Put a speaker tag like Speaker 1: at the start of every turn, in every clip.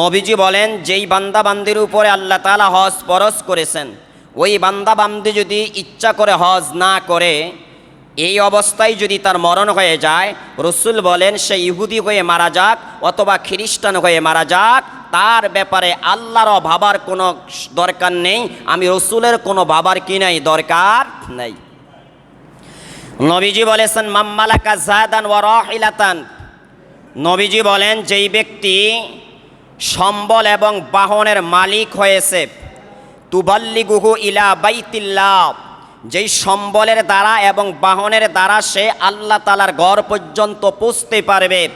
Speaker 1: নবীজি বলেন, যেই বান্দা বান্দির উপরে আল্লাহ তালা হজ পরশ করেছেন, ওই বান্দা বান্দি যদি ইচ্ছা করে হজ না করে, এই অবস্থায় যদি তার মরণ হয়ে যায়, রসুল বলেন, সে ইহুদি হয়ে মারা যাক অথবা খ্রিস্টান হয়ে মারা যাক, তার ব্যাপারে আল্লাহরও ভাবার কোনো দরকার নেই, আমি রসুলের কোনো ভাবার কি নাই, দরকার নেই। নবীজি বলেছেন মাম্মালাকা জাহাদান ওয়া রাহিলাতান। নবীজি বলেন, যেই ব্যক্তি সম্বল এবং বাহনের মালিক হয়েছে। তুবাল্লিগুহু ইলা বাইতিল্লাহ। যেই সম্বলের দ্বারা এবং বাহনের দ্বারা সে আল্লাহ তালার ঘর পর্যন্ত পৌঁছতে পারবে।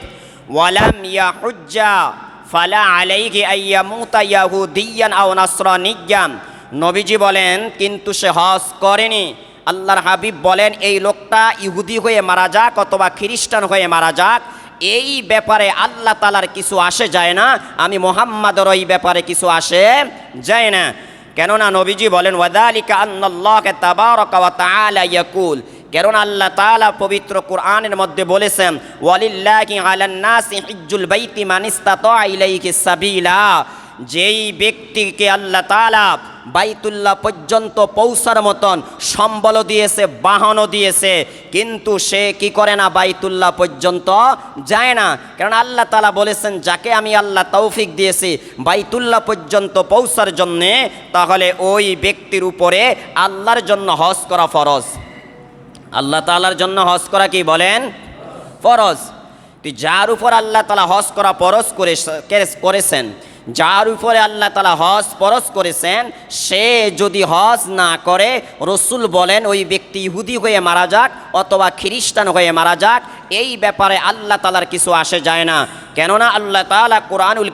Speaker 1: ওয়ালাম ইয়াহুজ্জা ফালা আলাইহি আইয়ামুতা ইয়াহুদিয়ান আও নাসরানিয়ান। নবীজি বলেন, কিন্তু সে হজ করেনি। আল্লাহর হাবিব বলেন, এই লোকটা ইহুদি হয়ে মারা যাক অথবা খ্রিস্টান হয়ে মারা যাক। এই ব্যাপারে আল্লাহ তালার কিছু আসে যায় না। আমি মোহাম্মদর এই ব্যাপারে কিছু আসে যায় না। কেননা নবীজি বলেন, ওয়াদালিকা কেননা আল্লাহ তালা পবিত্র কোরআনের মধ্যে বলেছেন, ওয়ালিল্লাহি আলান নাসি হিজ্জুল বাইতি মান ইসতাতা ইলাইহি সাবিলা। যেই ব্যক্তিকে আল্লাহ তালা বাইতুল্লাহ পর্যন্ত পৌঁছার মতন সম্বল দিয়েছে, বাহনও দিয়েছে, কিন্তু সে কি করে না বাইতুল্লাহ পর্যন্ত যায় না? কারণ আল্লাহ তালা বলেছেন, যাকে আমি আল্লাহ তৌফিক দিয়েছি বাইতুল্লাহ পর্যন্ত পৌঁছার জন্যে, তাহলে ওই ব্যক্তির উপরে আল্লাহর জন্য হজ করা ফরজ। আল্লাহ তালার জন্য হজ করা কি বলেন? ফরজ। তুই যার উপর আল্লাহ তালা হজ করা ফরজ করে করেছেন যার উপরে আল্লাহ তালা হজ পরস করেছেন, সে যদি হজ না করে, রসুল বলেন ওই ব্যক্তি ইহুদি হয়ে মারা যাক অথবা খ্রিস্টান হয়ে মারা যাক, এই ব্যাপারে আল্লাহ তালার কিছু আসে যায় না। কেননা আল্লাহ তালা কোরআনুল